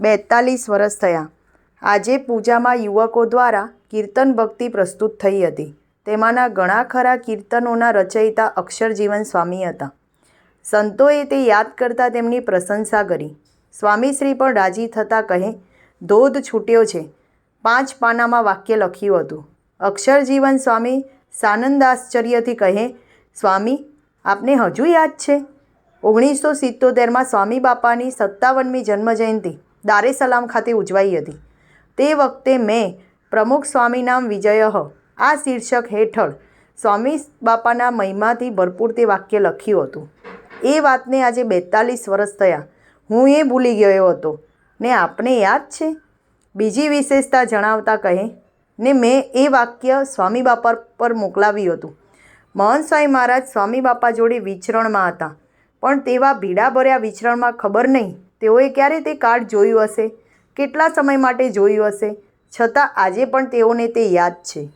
બેતાલીસ વર્ષ થયા. આજે પૂજામાં યુવકો દ્વારા કીર્તન ભક્તિ પ્રસ્તુત થઈ હતી. તેમાંના ઘણા ખરા કીર્તનોના રચયિતા અક્ષરજીવન સ્વામી હતા. સંતોએ તે યાદ કરતાં તેમની પ્રશંસા કરી. સ્વામીશ્રી પણ રાજી થતાં કહે, ધોધ છૂટ્યો છે. પાંચ પાનામાં વાક્ય લખ્યું હતું. અક્ષરજીવન સ્વામી સાનંદ આશ્ચર્યથી કહે, સ્વામી, આપને હજુ યાદ છે? ઓગણીસો સિત્તોતેરમાં સ્વામી બાપાની સત્તાવનમી જન્મજયંતિ દારે સલામ ખાતે ઉજવાઈ હતી. તે વખતે મેં પ્રમુખ સ્વામીનામ વિજય આ શીર્ષક હેઠળ સ્વામી બાપાના મહિમાથી ભરપૂર તે વાક્ય લખ્યું હતું. એ વાતને આજે બેતાલીસ વર્ષ થયા. હું એ ભૂલી ગયો હતો. ને આપને યાદ છે? બીજી વિશેષતા જણાવતા કહે, ને મેં એ વાક્ય સ્વામી બાપા પર મોકલાવ્યું હતું. મહંત સ્વામી મહારાજ સ્વામી બાપા જોડે વિચરણમાં હતા. પણ તેવા ભીડા ભર્યા વિચરણમાં ખબર નહીં. તેઓએ ક્યારે તે કાર્ડ જોયું હશે? કેટલા સમય માટે જોયું હશે? છતાં આજે પણ તેઓને તે યાદ છે.